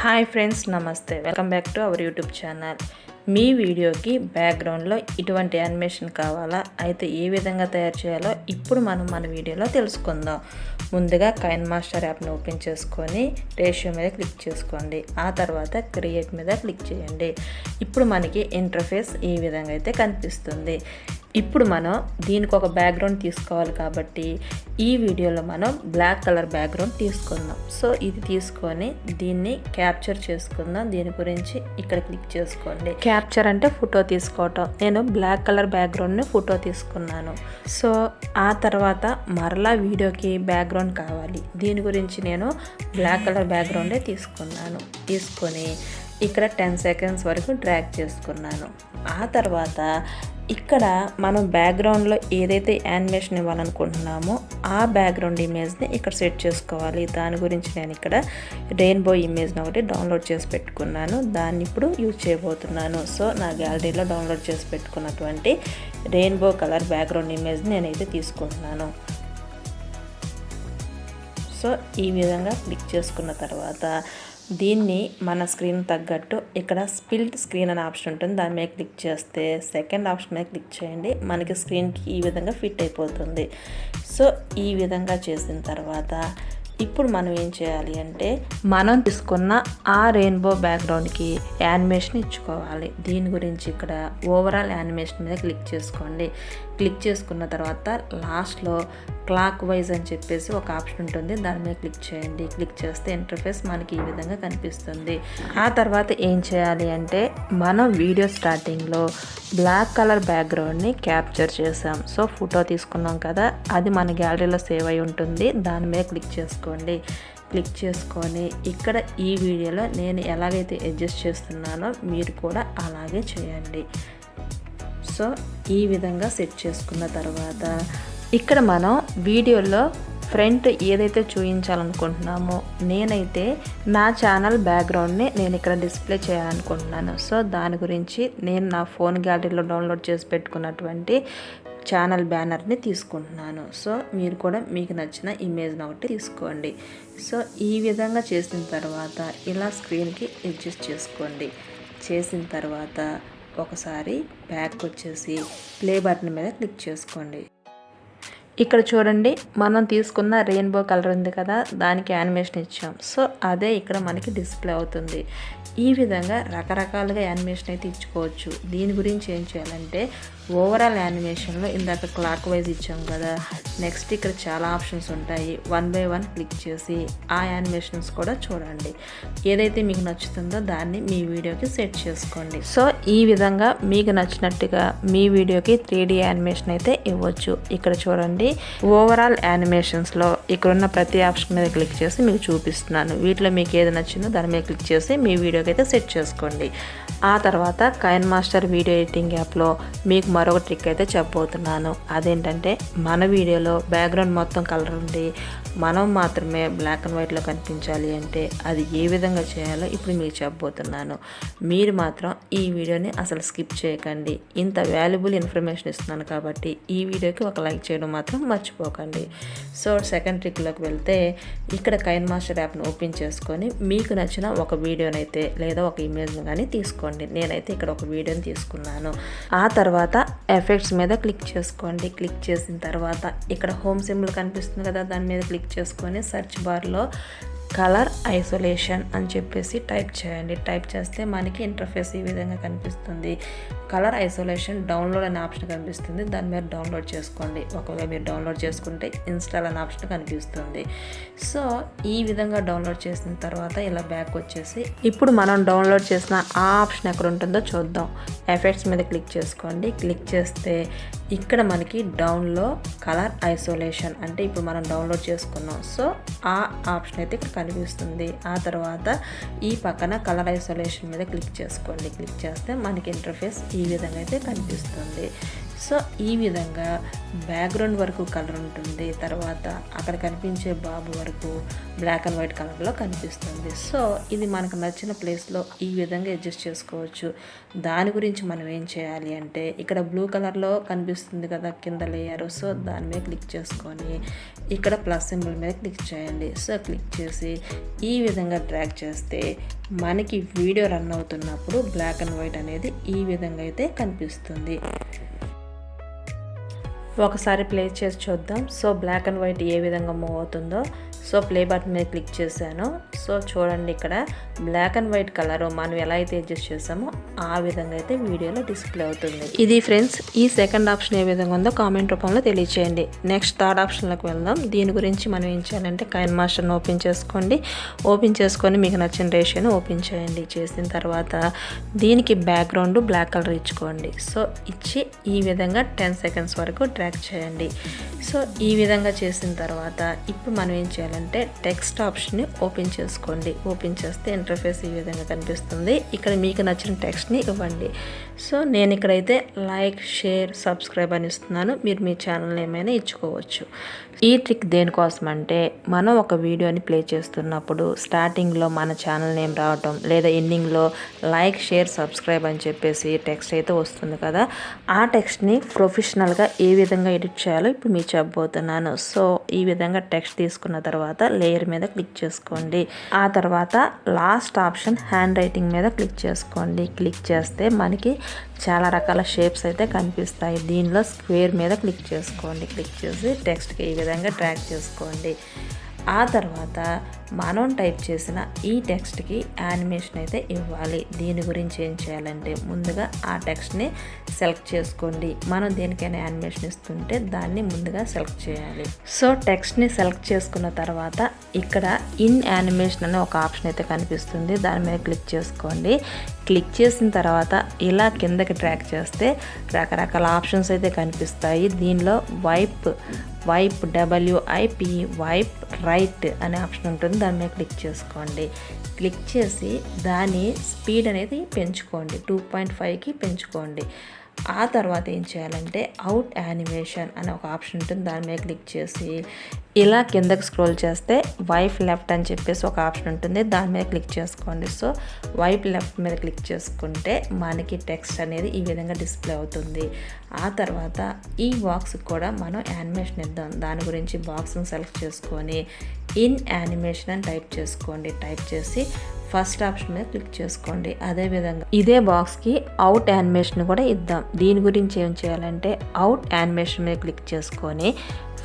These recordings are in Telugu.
Hi friends namaste. Welcome back to our YouTube channel. మీ వీడియోకి బ్యాక్గ్రౌండ్లో ఇటువంటి యానిమేషన్ కావాలా? అయితే ఏ విధంగా తయారు చేయాలో ఇప్పుడు మనం మన వీడియోలో తెలుసుకుందాం. ముందుగా కైన్ మాస్టర్ యాప్ని ఓపెన్ చేసుకొని రేషియో మీద క్లిక్ చేసుకోండి. ఆ తర్వాత క్రియేట్ మీద క్లిక్ చేయండి. ఇప్పుడు మనకి ఇంటర్ఫేస్ ఈ విధంగా అయితే కనిపిస్తుంది. ఇప్పుడు మనం దీనికి ఒక బ్యాక్గ్రౌండ్ తీసుకోవాలి కాబట్టి ఈ వీడియోలో మనం బ్లాక్ కలర్ బ్యాక్గ్రౌండ్ తీసుకుందాం. సో ఇది తీసుకొని దీన్ని క్యాప్చర్ చేసుకుందాం. దీని గురించి ఇక్కడ క్లిక్ చేసుకోండి. క్యాప్చర్ అంటే ఫోటో తీసుకోవటం. నేను బ్లాక్ కలర్ బ్యాక్గ్రౌండ్ని ఫోటో తీసుకున్నాను. సో ఆ తర్వాత మరలా వీడియోకి బ్యాక్గ్రౌండ్ కావాలి. దీని గురించి నేను బ్లాక్ కలర్ బ్యాక్గ్రౌండే తీసుకున్నాను. తీసుకొని ఇక్కడ టెన్ సెకండ్స్ వరకు ట్రాక్ చేసుకున్నాను. ఆ తర్వాత ఇక్కడ మనం బ్యాక్గ్రౌండ్లో ఏదైతే యానిమేషన్ ఇవ్వాలనుకుంటున్నామో ఆ బ్యాక్గ్రౌండ్ ఇమేజ్ని ఇక్కడ సెట్ చేసుకోవాలి. దాని గురించి నేను ఇక్కడ రెయిన్బో ఇమేజ్ని ఒకటి డౌన్లోడ్ చేసి పెట్టుకున్నాను. దాన్ని ఇప్పుడు యూజ్ చేయబోతున్నాను. సో నా గ్యాలరీలో డౌన్లోడ్ చేసి పెట్టుకున్నటువంటి రెయిన్బో కలర్ బ్యాక్గ్రౌండ్ ఇమేజ్ని నేనైతే తీసుకుంటున్నాను. సో ఈ విధంగా క్లిక్ చేసుకున్న తర్వాత దీన్ని మన స్క్రీన్ తగ్గట్టు ఇక్కడ స్పిల్ట్ స్క్రీన్ అనే ఆప్షన్ ఉంటుంది. దాని మీద క్లిక్ చేస్తే సెకండ్ ఆప్షన్ మీద క్లిక్ చేయండి. మనకి స్క్రీన్కి ఈ విధంగా ఫిట్ అయిపోతుంది. సో ఈ విధంగా చేసిన తర్వాత ఇప్పుడు మనం ఏం చేయాలి అంటే మనం తీసుకున్న ఆ రెయిన్బో బ్యాక్గ్రౌండ్కి యానిమేషన్ ఇచ్చుకోవాలి. దీని గురించి ఇక్కడ ఓవరాల్ యానిమేషన్ మీద క్లిక్ చేసుకోండి. క్లిక్ చేసుకున్న తర్వాత లాస్ట్లో క్లాక్ వైజ్ అని చెప్పేసి ఒక ఆప్షన్ ఉంటుంది. దాని మీద క్లిక్ చేయండి. క్లిక్ చేస్తే ఇంటర్ఫేస్ మనకి ఈ విధంగా కనిపిస్తుంది. ఆ తర్వాత ఏం చేయాలి అంటే మనం వీడియో స్టార్టింగ్లో బ్లాక్ కలర్ బ్యాక్గ్రౌండ్ని క్యాప్చర్ చేసాం సో ఫోటో తీసుకున్నాం కదా అది మన గ్యాలరీలో సేవ్ అయి ఉంటుంది. దాని మీద క్లిక్ చేసుకోండి. క్లిక్ చేసుకొని ఇక్కడ ఈ వీడియోలో నేను ఎలాగైతే అడ్జస్ట్ చేస్తున్నానో మీరు కూడా అలాగే చేయండి. సో ఈ విధంగా సెట్ చేసుకున్న తర్వాత ఇక్కడ మనం వీడియోలో ఫ్రంట్ ఏదైతే చూపించాలనుకుంటున్నామో నేనైతే నా ఛానల్ బ్యాక్గ్రౌండ్ని నేను ఇక్కడ డిస్ప్లే చేయాలనుకుంటున్నాను. సో దాని గురించి నేను నా ఫోన్ గ్యాలరీలో డౌన్లోడ్ చేసి పెట్టుకున్నటువంటి ఛానల్ బ్యానర్ని తీసుకుంటున్నాను. సో మీరు కూడా మీకు నచ్చిన ఇమేజ్ని ఒకటి తీసుకోండి. సో ఈ విధంగా చేసిన తర్వాత ఇలా స్క్రీన్కి అడ్జస్ట్ చేసుకోండి. చేసిన తర్వాత ఒకసారి బ్యాక్ వచ్చేసి ప్లే బటన్ మీద క్లిక్ చేసుకోండి. ఇక్కడ చూడండి మనం తీసుకున్న రెయిన్బో కలర్ ఉంది కదా దానికి యానిమేషన్ ఇచ్చాం. సో అదే ఇక్కడ మనకి డిస్ప్లే అవుతుంది. ఈ విధంగా రకరకాలుగా యానిమేషన్ అయితే ఇచ్చుకోవచ్చు. దీని గురించి ఏం చేయాలంటే ఓవరాల్ యానిమేషన్లో ఇందాక క్లాక్ వైజ్ ఇచ్చాం కదా. నెక్స్ట్ ఇక్కడ చాలా ఆప్షన్స్ ఉంటాయి. వన్ బై వన్ క్లిక్ చేసి ఆ యానిమేషన్స్ కూడా చూడండి. ఏదైతే మీకు నచ్చుతుందో దాన్ని మీ వీడియోకి సెట్ చేసుకోండి. సో ఈ విధంగా మీకు నచ్చినట్టుగా మీ వీడియోకి త్రీ డీ యానిమేషన్ అయితే ఇవ్వచ్చు. ఇక్కడ చూడండి. ఓవరాల్ యానిమేషన్స్లో ఇక్కడ ఉన్న ప్రతి ఆప్షన్ మీద క్లిక్ చేసి మీకు చూపిస్తున్నాను. వీటిలో మీకు ఏది నచ్చిందో దాని మీద క్లిక్ చేసి మీ వీడియోకి అయితే సెట్ చేసుకోండి. ఆ తర్వాత కైన్ మాస్టర్ వీడియో ఎడిటింగ్ యాప్లో మీకు మరొక ట్రిక్ అయితే చెప్పబోతున్నాను. అదేంటంటే మన వీడియోలో బ్యాక్గ్రౌండ్ మొత్తం కలర్ ఉండి మనం మాత్రమే బ్లాక్ అండ్ వైట్లో కనిపించాలి అంటే అది ఏ విధంగా చేయాలో ఇప్పుడు మీకు చెప్పబోతున్నాను. మీరు మాత్రం ఈ వీడియోని అసలు స్కిప్ చేయకండి. ఇంత వాల్యుబుల్ ఇన్ఫర్మేషన్ ఇస్తున్నాను కాబట్టి ఈ వీడియోకి ఒక లైక్ చేయడం మాత్రం మర్చిపోకండి. సో సెకండ్ ట్రిక్లోకి వెళ్తే ఇక్కడ కైన్ మాస్టర్ యాప్ను ఓపెన్ చేసుకొని మీకు నచ్చిన ఒక వీడియోనైతే లేదా ఒక ఇమేజ్ని కానీ తీసుకోండి. నేనైతే ఇక్కడ ఒక వీడియోని తీసుకున్నాను. ఆ తర్వాత ఎఫెక్ట్స్ మీద క్లిక్ చేసుకోండి. క్లిక్ చేసిన తర్వాత ఇక్కడ హోమ్ సింబల్ కనిపిస్తుంది కదా దాని మీద క్లిక్ చేసుకొని సెర్చ్ బార్లో కలర్ ఐసోలేషన్ అని చెప్పేసి టైప్ చేయండి. టైప్ చేస్తే మనకి ఇంటర్ఫేస్ ఈ విధంగా కనిపిస్తుంది. కలర్ ఐసోలేషన్ డౌన్లోడ్ అనే ఆప్షన్ కనిపిస్తుంది. దాని మీద డౌన్లోడ్ చేసుకోండి. ఒకవేళ మీరు డౌన్లోడ్ చేసుకుంటే ఇన్స్టాల్ అనే ఆప్షన్ కనిపిస్తుంది. సో ఈ విధంగా డౌన్లోడ్ చేసిన తర్వాత ఇలా బ్యాక్ వచ్చేసి ఇప్పుడు మనం డౌన్లోడ్ చేసిన ఆ ఆప్షన్ ఎక్కడ ఉంటుందో చూద్దాం. ఎఫెక్ట్స్ మీద క్లిక్ చేసుకోండి. క్లిక్ చేస్తే ఇక్కడ మనకి డౌన్లో కలర్ ఐసోలేషన్ అంటే ఇప్పుడు మనం డౌన్లోడ్ చేసుకున్నాం. సో ఆ ఆప్షన్ అయితే ఇక్కడ కనిపిస్తుంది. ఆ తర్వాత ఈ పక్కన కలర్ ఐసోలేషన్ మీద క్లిక్ చేసుకోండి. క్లిక్ చేస్తే మనకి ఇంటర్ఫేస్ ఈ విధంగా అయితే కనిపిస్తుంది. సో ఈ విధంగా బ్యాక్గ్రౌండ్ వరకు కలర్ ఉంటుంది తర్వాత అక్కడ కనిపించే బాబు వరకు బ్లాక్ అండ్ వైట్ కలర్లో కనిపిస్తుంది. సో ఇది మనకు నచ్చిన ప్లేస్లో ఈ విధంగా అడ్జస్ట్ చేసుకోవచ్చు. దాని గురించి మనం ఏం చేయాలి అంటే ఇక్కడ బ్లూ కలర్లో కనిపిస్తుంది కదా కింద లేయర్ సో దాని మీద క్లిక్ చేసుకొని ఇక్కడ ప్లస్ సింబల్ మీద క్లిక్ చేయండి. సో క్లిక్ చేసి ఈ విధంగా డ్రాగ్ చేస్తే మనకి వీడియో రన్ అవుతున్నప్పుడు బ్లాక్ అండ్ వైట్ అనేది ఈ విధంగా అయితే కనిపిస్తుంది. ఒకసారి ప్లే చేసి చూద్దాం. సో బ్లాక్ అండ్ వైట్ ఏ విధంగా మూవ్ అవుతుందో. సో ప్లే బటన్ మీద క్లిక్ చేశాను. సో చూడండి ఇక్కడ బ్లాక్ అండ్ వైట్ కలర్ మనం ఎలా అయితే అడ్జస్ట్ చేసామో ఆ విధంగా అయితే వీడియోలో డిస్ప్లే అవుతుంది. ఇది ఫ్రెండ్స్ ఈ సెకండ్ ఆప్షన్ ఏ విధంగా ఉందో కామెంట్ రూపంలో తెలియచేయండి. నెక్స్ట్ థర్డ్ ఆప్షన్లకు వెళ్దాం. దీని గురించి మనం ఏం చేయాలంటే కైన్ మాస్టర్ని ఓపెన్ చేసుకోండి. ఓపెన్ చేసుకొని మీకు నచ్చిన రేషియోని ఓపెన్ చేయండి. చేసిన తర్వాత దీనికి బ్యాక్గ్రౌండ్ బ్లాక్ కలర్ ఇచ్చుకోండి. సో ఇచ్చి ఈ విధంగా టెన్ సెకండ్స్ వరకు ట్రాక్ చేయండి. సో ఈ విధంగా చేసిన తర్వాత ఇప్పుడు మనం ఏం చేయాలి చేయాలంటే టెక్స్ట్ ఆప్షన్ని ఓపెన్ చేసుకోండి. ఓపెన్ చేస్తే ఇంటర్ఫేస్ ఈ విధంగా కనిపిస్తుంది. ఇక్కడ మీకు నచ్చిన టెక్స్ట్ని ఇవ్వండి. సో నేను ఇక్కడైతే లైక్ షేర్ సబ్స్క్రైబ్ అని ఇస్తున్నాను. మీరు మీ ఛానల్ ఏమైనా ఇచ్చుకోవచ్చు. ఈ ట్రిక్ దేనికోసం అంటే మనం ఒక వీడియోని ప్లే చేస్తున్నప్పుడు స్టార్టింగ్లో మన ఛానల్ నేమ్ రావటం లేదా ఎండింగ్లో లైక్ షేర్ సబ్స్క్రైబ్ అని చెప్పేసి టెక్స్ట్ అయితే వస్తుంది కదా. ఆ టెక్స్ట్ని ప్రొఫెషనల్గా ఏ విధంగా ఎడిట్ చేయాలో ఇప్పుడు మీకు చెప్పబోతున్నాను. సో ఈ విధంగా టెక్స్ట్ తీసుకున్న తర్వాత తర్వాత లేయర్ మీద క్లిక్ చేసుకోండి. ఆ తర్వాత లాస్ట్ ఆప్షన్ హ్యాండ్ రైటింగ్ మీద క్లిక్ చేసుకోండి. క్లిక్ చేస్తే మనకి చాలా రకాల షేప్స్ అయితే కనిపిస్తాయి. దీనిలో స్క్వేర్ మీద క్లిక్ చేసుకోండి. క్లిక్ చేసి టెక్స్ట్కి ఈ విధంగా ట్రాక్ చేసుకోండి. ఆ తర్వాత మనం టైప్ చేసిన ఈ టెక్స్ట్కి యానిమేషన్ అయితే ఇవ్వాలి. దీని గురించి ఏం చేయాలంటే ముందుగా ఆ టెక్స్ట్ని సెలెక్ట్ చేసుకోండి. మనం దేనికైనా యానిమేషన్ ఇస్తుంటే దాన్ని ముందుగా సెలెక్ట్ చేయాలి. సో టెక్స్ట్ని సెలెక్ట్ చేసుకున్న తర్వాత ఇక్కడ ఇన్ యానిమేషన్ అనే ఒక ఆప్షన్ అయితే కనిపిస్తుంది. దాని మీద క్లిక్ చేసుకోండి. క్లిక్ చేసిన తర్వాత ఇలా కిందకి ట్రాక్ చేస్తే రకరకాల ఆప్షన్స్ అయితే కనిపిస్తాయి. దీనిలో wipe wipe W I P wipe right అనే ఆప్షన్ ఉంటుంది. దాని మీద క్లిక్ చేసుకోండి. క్లిక్ చేసి దాని స్పీడ్ అనేది పెంచుకోండి. టూ పాయింట్ ఫైవ్కి పెంచుకోండి. ఆ తర్వాత ఏం చేయాలంటే అవుట్ యానిమేషన్ అనే ఒక ఆప్షన్ ఉంటుంది. దాని మీద క్లిక్ చేసి ఇలా కిందకి స్క్రోల్ చేస్తే వైఫ్ లెఫ్ట్ అని చెప్పేసి ఒక ఆప్షన్ ఉంటుంది. దాని మీద క్లిక్ చేసుకోండి. సో వైఫ్ లెఫ్ట్ మీద క్లిక్ చేసుకుంటే మనకి టెక్స్ట్ అనేది ఈ విధంగా డిస్ప్లే అవుతుంది. ఆ తర్వాత ఈ బాక్స్ కూడా మనం యానిమేషన్ ఇద్దాం. దాని గురించి బాక్స్ని సెలెక్ట్ చేసుకొని ఇన్ యానిమేషన్ అని టైప్ చేసుకోండి. టైప్ చేసి ఫస్ట్ ఆప్షన్ మీద క్లిక్ చేసుకోండి. అదేవిధంగా ఇదే బాక్స్కి అవుట్ యానిమేషన్ కూడా ఇద్దాం. దీని గురించి ఏం చేయాలంటే అవుట్ యానిమేషన్ మీద క్లిక్ చేసుకొని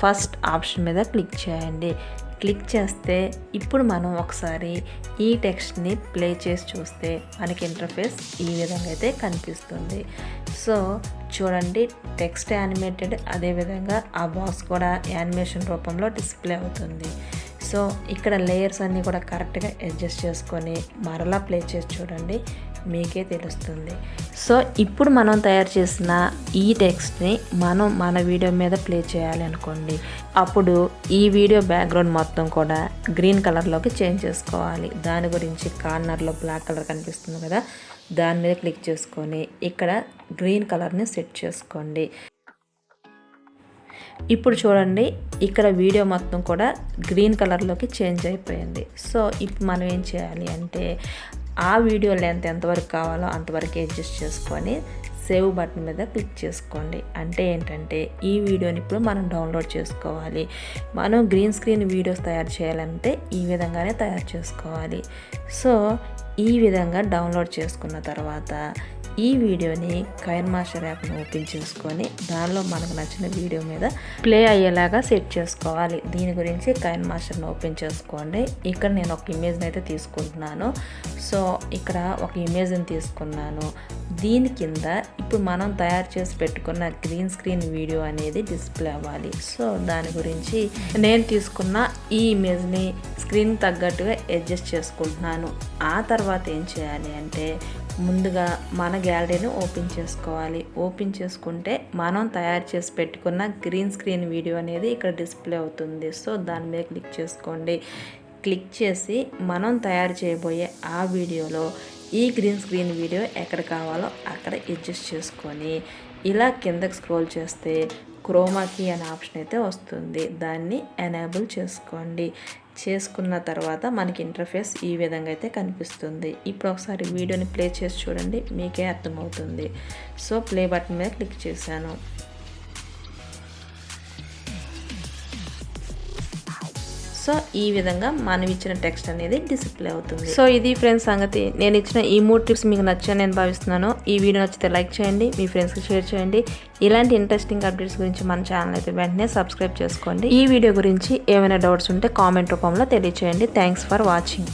ఫస్ట్ ఆప్షన్ మీద క్లిక్ చేయండి. క్లిక్ చేస్తే ఇప్పుడు మనం ఒకసారి ఈ టెక్స్ట్ని ప్లే చేసి చూస్తే మనకి ఇంటర్ఫేస్ ఈ విధంగా అయితే కనిపిస్తుంది. సో చూడండి టెక్స్ట్ యానిమేటెడ్ అదేవిధంగా ఆ బాక్స్ కూడా యానిమేషన్ రూపంలో డిస్ప్లే అవుతుంది. సో ఇక్కడ లేయర్స్ అన్నీ కూడా కరెక్ట్గా అడ్జస్ట్ చేసుకొని మరలా ప్లే చేసి చూడండి మీకే తెలుస్తుంది. సో ఇప్పుడు మనం తయారు చేసిన ఈ టెక్స్ట్ని మనం మన వీడియో మీద ప్లే చేయాలి అనుకోండి. అప్పుడు ఈ వీడియో బ్యాక్గ్రౌండ్ మొత్తం కూడా గ్రీన్ కలర్లోకి చేంజ్ చేసుకోవాలి. దాని గురించి కార్నర్లో బ్లాక్ కలర్ కనిపిస్తుంది కదా దాని మీద క్లిక్ చేసుకొని ఇక్కడ గ్రీన్ కలర్ని సెట్ చేసుకోండి. ఇప్పుడు చూడండి ఇక్కడ వీడియో మొత్తం కూడా గ్రీన్ కలర్లోకి చేంజ్ అయిపోయింది. సో ఇప్పుడు మనం ఏం చేయాలి అంటే ఆ వీడియో లెంత్ ఎంతవరకు కావాలో అంతవరకు అడ్జస్ట్ చేసుకొని సేవ్ బటన్ మీద క్లిక్ చేసుకోండి. అంటే ఏంటంటే ఈ వీడియోని ఇప్పుడు మనం డౌన్లోడ్ చేసుకోవాలి. మనం గ్రీన్ స్క్రీన్ వీడియోస్ తయారు చేయాలంటే ఈ విధంగానే తయారు చేసుకోవాలి. సో ఈ విధంగా డౌన్లోడ్ చేసుకున్న తర్వాత ఈ వీడియోని కైర్ మాస్టర్ యాప్ని ఓపెన్ చేసుకొని దానిలో మనకు నచ్చిన వీడియో మీద ప్లే అయ్యేలాగా సెట్ చేసుకోవాలి. దీని గురించి కైన్ మాస్టర్ని ఓపెన్ చేసుకోండి. ఇక్కడ నేను ఒక ఇమేజ్ని అయితే తీసుకుంటున్నాను. సో ఇక్కడ ఒక ఇమేజ్ని తీసుకున్నాను. దీని కింద ఇప్పుడు మనం తయారు చేసి పెట్టుకున్న గ్రీన్ స్క్రీన్ వీడియో అనేది డిస్ప్లే అవ్వాలి. సో దాని గురించి నేను తీసుకున్న ఈ ఇమేజ్ని స్క్రీన్ తగ్గట్టుగా అడ్జస్ట్ చేసుకుంటున్నాను. ఆ తర్వాత ఏం చేయాలి అంటే ముందుగా మన గ్యాలరీని ఓపెన్ చేసుకోవాలి. ఓపెన్ చేసుకుంటే మనం తయారు చేసి పెట్టుకున్న గ్రీన్ స్క్రీన్ వీడియో అనేది ఇక్కడ డిస్ప్లే అవుతుంది. సో దాని మీద క్లిక్ చేసుకోండి. క్లిక్ చేసి మనం తయారు చేయబోయే ఆ వీడియోలో ఈ గ్రీన్ స్క్రీన్ వీడియో ఎక్కడ కావాలో అక్కడ అడ్జస్ట్ చేసుకొని ఇలా కిందకి స్క్రోల్ చేస్తే క్రోమాకి అనే ఆప్షన్ అయితే వస్తుంది. దాన్ని ఎనేబుల్ చేసుకోండి. చేసుకున్న తర్వాత మనకి ఇంటర్ఫేస్ ఈ విధంగా అయితే కనిపిస్తుంది. ఇప్పుడు ఒకసారి వీడియోని ప్లే చేసి చూడండి మీకే అర్థమవుతుంది. సో ప్లే బటన్ మీద క్లిక్ చేశాను. సో ఈ విధంగా మనం ఇచ్చిన టెక్స్ట్ అనేది డిస్ప్లే అవుతుంది. సో ఇది ఫ్రెండ్స్ సంగతి. నేను ఇచ్చిన ఈ మూడు టిప్స్ మీకు నచ్చని నేను భావిస్తున్నాను. ఈ వీడియో నచ్చితే లైక్ చేయండి మీ ఫ్రెండ్స్కి షేర్ చేయండి. ఇలాంటి ఇంట్రెస్టింగ్ అప్డేట్స్ గురించి మన ఛానల్ అయితే వెంటనే సబ్స్క్రైబ్ చేసుకోండి. ఈ వీడియో గురించి ఏమైనా డౌట్స్ ఉంటే కామెంట్ రూపంలో తెలియచేయండి. Thanks for watching